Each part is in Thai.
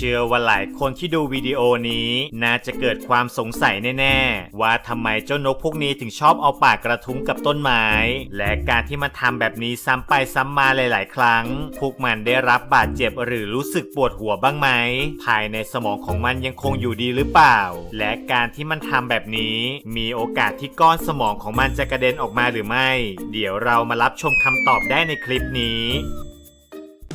ชื่อว่าหลายคนที่ดูวิดีโอนี้ น่าจะเกิดความสงสัยแน่ๆ ว่าทำไมเจ้านกพวกนี้ถึงชอบเอาปากกระทุ้งกับต้นไม้ และการที่มาทำแบบนี้ซ้ำไปซ้ำมาหลาย ๆ ครั้ง พวกมันได้รับบาดเจ็บหรือรู้สึกปวดหัวบ้างไหม ภายในสมองของมันยังคงอยู่ดีหรือเปล่า และการที่มันทำแบบนี้ มีโอกาสที่ก้อนสมองของมันจะกระเด็นออกมาหรือไม่ เดี๋ยวเรามารับชมคำตอบได้ในคลิปนี้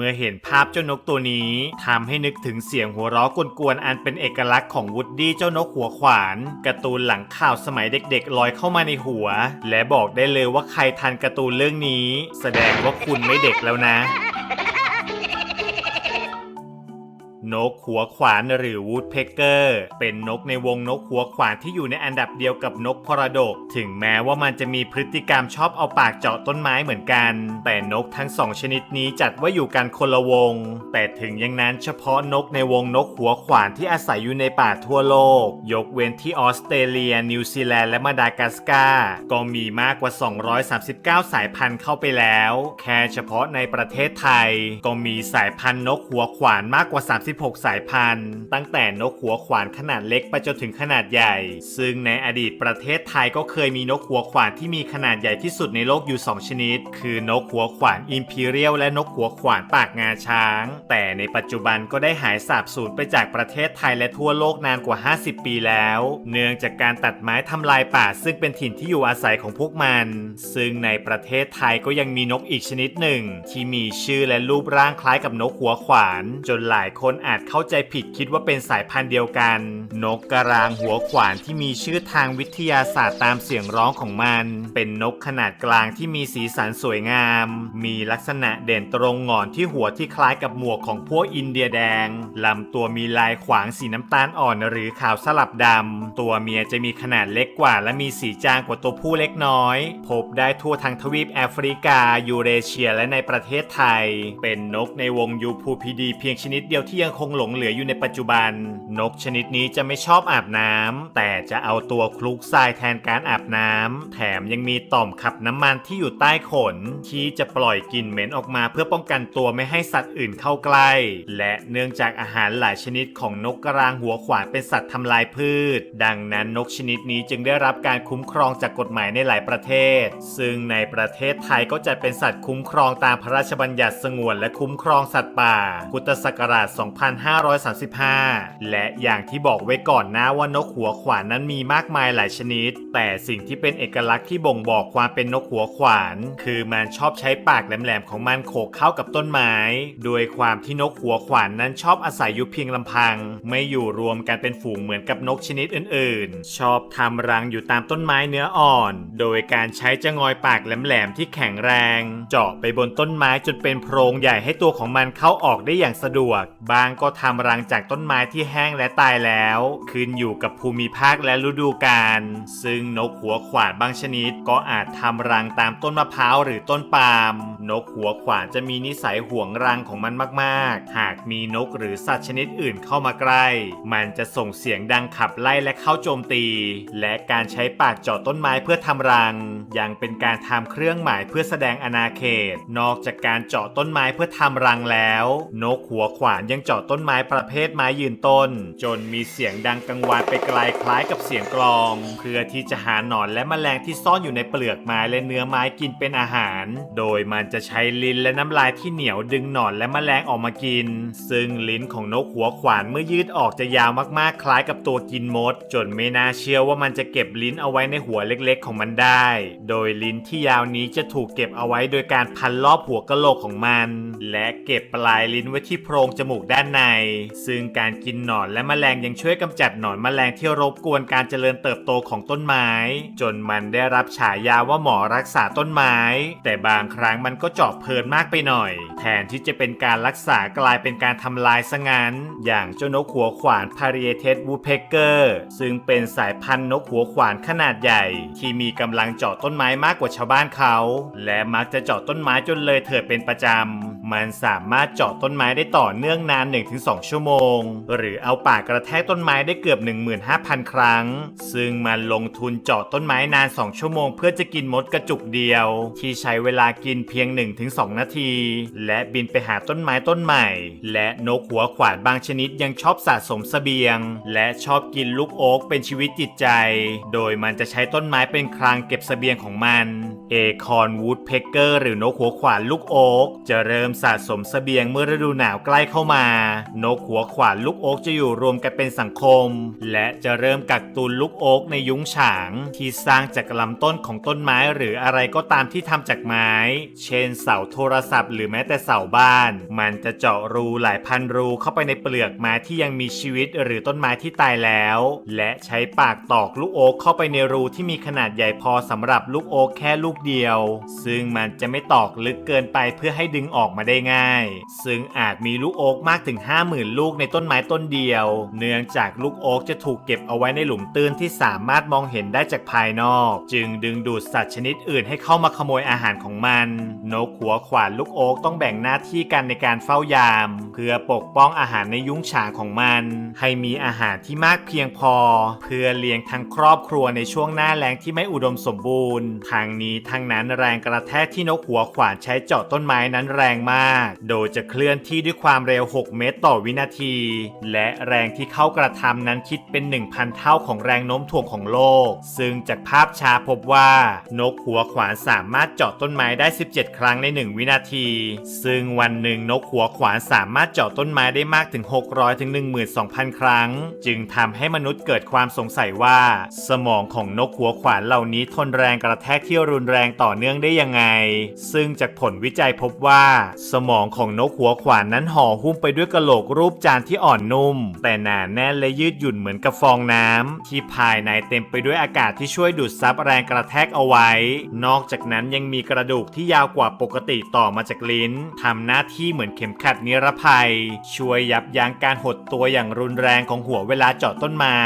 เมื่อเห็นภาพเจ้านกตัวนี้ทำให้นึกถึงเสียงหัวเราะกวนๆอันเป็นเอกลักษณ์ของวูดดี้เจ้านกหัวขวานการ์ตูนหลังข่าวสมัยเด็กๆ ลอยเข้ามาในหัว และบอกได้เลยว่าใครทันการ์ตูนเรื่องนี้ แสดงว่าคุณไม่เด็กแล้วนะ นกหัวขวานหรือวูดเพกเกอร์เป็นนกในวงนกหัวขวานที่อยู่ในอันดับเดียวกับนกพรดก ถึงแม้ว่ามันจะมีพฤติกรรมชอบเอาปากเจาะต้นไม้เหมือนกัน แต่นกทั้งสองชนิดนี้จัดว่าอยู่กันคนละวง แต่ถึงอย่างนั้นเฉพาะนกในวงนกหัวขวานที่อาศัยอยู่ในป่าทั่วโลก ยกเว้นที่ออสเตรเลีย นิวซีแลนด์และมาดากัสการ์ก็มีมากกว่า 239 สายพันธุ์เข้าไปแล้ว แค่เฉพาะในประเทศไทย ก็มีสายพันธุ์นกหัวขวานมากกว่า 30 36สายพันธุ์ ตั้งแต่นกหัวขวานขนาดเล็กไปจนถึงขนาดใหญ่ ซึ่งในอดีตประเทศไทยก็เคยมีนกหัวขวานที่มีขนาดใหญ่ที่สุดในโลกอยู่ 2 ชนิด คือนกหัวขวานอิมพีเรียลและนกหัวขวานปากงาช้าง แต่ในปัจจุบันก็ได้หายสาบสูญไปจากประเทศไทยและทั่วโลกนานกว่า 50 ปีแล้ว เนื่องจากการตัดไม้ทำลายป่าซึ่งเป็นถิ่นที่อยู่อาศัยของพวกมัน ซึ่งในประเทศไทยก็ยังมีนกอีกชนิดหนึ่ง ที่มีชื่อและรูปร่างคล้ายกับนกหัวขวาน จนหลายคนอาจเข้าใจผิดคิดว่าเป็นสายพันธุ์เดียวกัน นกกระรางหัวขวานที่มีชื่อทางวิทยาศาสตร์ตามเสียงร้องของมัน เป็นนกขนาดกลางที่มีสีสันสวยงาม มีลักษณะเด่นตรงหงอนที่หัวที่คล้ายกับหมวกของพวกอินเดียแดงลำตัวมีลายขวางสีน้ำตาลอ่อนหรือขาวสลับดำตัวเมียจะมีขนาดเล็กกว่า และมีสีจางกว่าตัวผู้เล็กน้อย พบได้ทั่วทั้งทวีปแอฟริกา ยูเรเชียและในประเทศไทย เป็นนกในวงยูพูพีดีเพียงชนิดเดียวที่ยังคงหลงเหลืออยู่ในปัจจุบัน นกชนิดนี้จะไม่ชอบอาบน้ำแต่จะเอาตัวคลุกทรายแทนการอาบน้ำแถมยังมีต่อมขับน้ำมันที่อยู่ใต้ขน ที่จะปล่อยกลิ่นเหม็นออกมาเพื่อป้องกันตัวไม่ให้สัตว์อื่นเข้าใกล้ และเนื่องจากอาหารหลายชนิดของนกกระรางหัวขวานเป็นสัตว์ทำลายพืช ดังนั้นนกชนิดนี้จึงได้รับการคุ้มครองจากกฎหมายในหลายประเทศ ซึ่งในประเทศไทยก็จัดเป็นสัตว์คุ้มครองตามพระราชบัญญัติสงวนและคุ้มครองสัตว์ป่า พุทธศักราช2535 และอย่างที่บอกไว้ก่อนนะว่านกหัวขวานนั้นมีมากมายหลายชนิด แต่สิ่งที่เป็นเอกลักษณ์ที่บ่งบอกความเป็นนกหัวขวาน คือมันชอบใช้ปากแหลมๆของมันโขกเข้ากับต้นไม้ โดยความที่นกหัวขวานนั้นชอบอาศัยอยู่เพียงลำพัง ไม่อยู่รวมกันเป็นฝูงเหมือนกับนกชนิดอื่นๆ ชอบทำรังอยู่ตามต้นไม้เนื้ออ่อน โดยการใช้จะงอยปากแหลมๆที่แข็งแรง เจาะไปบนต้นไม้จนเป็นโพรงใหญ่ให้ตัวของมันเข้าออกได้อย่างสะดวก บางก็ทำรังจากต้นไม้ที่แห้งและตายแล้ว ขึ้นอยู่กับภูมิภาคและฤดูกาลซึ่งนกหัวขวานบางชนิด ก็อาจทำรังตามต้นมะพร้าวหรือต้นปาล์มนกหัวขวานจะมีนิสัยห่วงรังของมันมากๆ หากมีนกหรือสัตว์ชนิดอื่นเข้ามาใกล้ มันจะส่งเสียงดังขับไล่และเข้าโจมตี และการใช้ปากเจาะต้นไม้เพื่อทำรัง ยังเป็นการทำเครื่องหมายเพื่อแสดงอาณาเขต นอกจากการเจาะต้นไม้เพื่อทำรังแล้ว นกหัวขวานยังเจาะต้นไม้ประเภทไม้ยืนต้น จนมีเสียงดังกังวานไปไกลคล้ายกับเสียงกลอง เพื่อที่จะหาหนอนและแมลงที่ซ่อนอยู่ในเปลือกไม้และเนื้อไม้กินเป็นอาหาร โดยมันจะใช้ลิ้นและน้ำลายที่เหนียวดึงหนอนและแมลงออกมากิน ซึ่งลิ้นของนกหัวขวานเมื่อยืดออกจะยาวมากๆ คล้ายกับตัวกินมด จนไม่น่าเชื่อว่ามันจะเก็บลิ้นเอาไว้ในหัวเล็กๆ ของมันได้ โดยลิ้นที่ยาวนี้จะถูกเก็บเอาไว้โดยการพันรอบหัวกะโหลกของมัน และเก็บปลายลิ้นไว้ที่โพรงจมูกด้านใน ซึ่งการกินหนอนและแมลงยังช่วยกำจัดหนอนแมลงที่รบกวนการเจริญเติบโตของต้นไม้ จนมันได้รับฉายาว่าหมอรักษาต้นไม้ แต่บางครั้งมันก็เจาะเพลินมากไปหน่อย แทนที่จะเป็นการรักษากลายเป็นการทำลายซะงั้น อย่างเจ้านกหัวขวานพาริเอเทสวูเพเกอร์ซึ่งเป็นสายพันธุ์นกหัวขวานขนาดใหญ่ ที่มีกำลังเจาะต้นไม้มากกว่าชาวบ้านเขา และมักจะเจาะต้นไม้จนเลยเถิดเป็นประจำ มันสามารถเจาะต้นไม้ได้ต่อเนื่องนาน 1-2 ชั่วโมง หรือเอาปากกระแทกต้นไม้ได้เกือบ 15,000 ครั้ง ซึ่งมันลงทุนเจาะต้นไม้นาน 2 ชั่วโมง เพื่อจะกินมดกระจุกเดียว ที่ใช้เวลากินเพียง 1-2 นาที และบินไปหาต้นไม้ต้นใหม่ และนกหัวขวานบางชนิดยังชอบสะสมเสบียง และชอบกินลูกโอ๊กเป็นชีวิตจิตใจ โดยมันจะใช้ต้นไม้เป็นคลังเก็บเสบียงของมัน เอคอนวูดเพกเกอร์หรือนกหัวขวานลูกโอ๊กจะเริ่มสะสมเสบียงเมื่อฤดูหนาวใกล้เข้ามา นกหัวขวานลูกโอ๊กจะอยู่รวมกันเป็นสังคม และจะเริ่มกักตุนลูกโอ๊กในยุ้งฉาง ที่สร้างจากลำต้นของต้นไม้หรืออะไรก็ตามที่ทำจากไม้ เช่นเสาโทรศัพท์หรือแม้แต่เสาบ้าน มันจะเจาะรูหลายพันรูเข้าไปในเปลือกไม้ที่ยังมีชีวิตหรือต้นไม้ที่ตายแล้ว และใช้ปากตอกลูกโอ๊กเข้าไปในรูที่มีขนาดใหญ่พอสำหรับลูกโอ๊กแค่ลูกเดียว ซึ่งมันจะไม่ตอกลึกเกินไปเพื่อให้ดึงออกมาได้ง่าย ซึ่งอาจมีลูกโอ๊กมากถึง 50,000 ลูกในต้นไม้ต้นเดียว เนื่องจากลูกโอ๊กจะถูกเก็บเอาไว้ในหลุมตื้นที่สามารถมองเห็นได้จากภายนอก จึงดึงดูดสัตว์ชนิดอื่นให้เข้ามาขโมยอาหารของมัน นกหัวขวานลูกโอ๊กต้องแบ่งหน้าที่กันในการเฝ้ายาม เพื่อปกป้องอาหารในยุ้งฉางของมัน ให้มีอาหารที่มากเพียงพอ เพื่อเลี้ยงทั้งครอบครัวในช่วงหน้าแล้งที่ไม่อุดมสมบูรณ์ทางนี้ทั้งนั้นแรงกระแทกที่นกหัวขวานใช้เจาะต้นไม้นั้นแรงมาก โดยจะเคลื่อนที่ด้วยความเร็ว 6 เมตรต่อวินาที และแรงที่เข้ากระทำนั้นคิดเป็น 1,000 เท่าของแรงโน้มถ่วงของโลก ซึ่งจากภาพช้าพบว่า นกหัวขวานสามารถเจาะต้นไม้ได้ 17 ครั้งใน 1 วินาที ซึ่งวันหนึ่งนกหัวขวานสามารถเจาะต้นไม้ได้มากถึง 600ถึง12,000 ครั้ง จึงทำให้มนุษย์เกิดความสงสัยว่า สมองของนกหัวขวานเหล่านี้ทนแรงกระแทกที่รุนแรงต่อเนื่องได้ยังไง ซึ่งจากผลวิจัยพบว่า สมองของนกหัวขวานนั้นห่อหุ้มไปด้วยกระโหลกรูปจานที่อ่อนนุ่ม แต่หนาแน่นและยืดหยุ่นเหมือนกับฟองน้ำที่ภายในเต็มไปด้วยอากาศที่ช่วยดูดซับแรงกระแทกเอาไว้ นอกจากนั้นยังมีกระดูกที่ยาวกว่าปกติต่อมาจากลิ้นทำหน้าที่เหมือนเข็มขัดนิรภัย ช่วยยับยั้งการหดตัวอย่างรุนแรงของหัวเวลาเจาะต้นไม้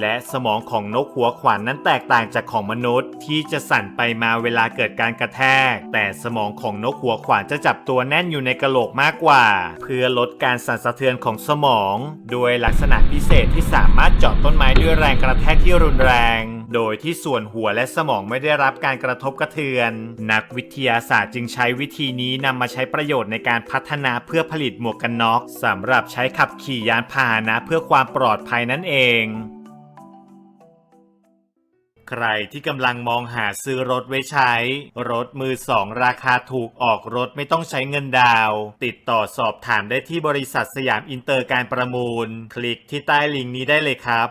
และสมองของนกหัวขวานนั้นแตกต่างจากของมนุษย์ ที่จะสั่นไปมาเวลาเกิดการกระแทก แต่สมองของนกหัวขวานจะจับตัวแน่นอยู่ในกระโหลกมากกว่า เพื่อลดการสั่นสะเทือนของสมอง โดยลักษณะพิเศษที่สามารถเจาะต้นไม้ด้วยแรงกระแทกที่รุนแรง โดยที่ส่วนหัวและสมองไม่ได้รับการกระทบกระเทือน นักวิทยาศาสตร์จึงใช้วิธีนี้นำมาใช้ประโยชน์ในการพัฒนาเพื่อผลิตหมวกกันน็อกสำหรับใช้ขับขี่ยานพาหนะเพื่อความปลอดภัยนั่นเอง ใครที่กำลังมองหาซื้อรถไว้ใช้ รถมือสองราคาถูกออกรถไม่ต้องใช้เงินดาว ติดต่อสอบถามได้ที่บริษัทสยามอินเตอร์การประมูล คลิกที่ใต้ลิงก์นี้ได้เลยครับ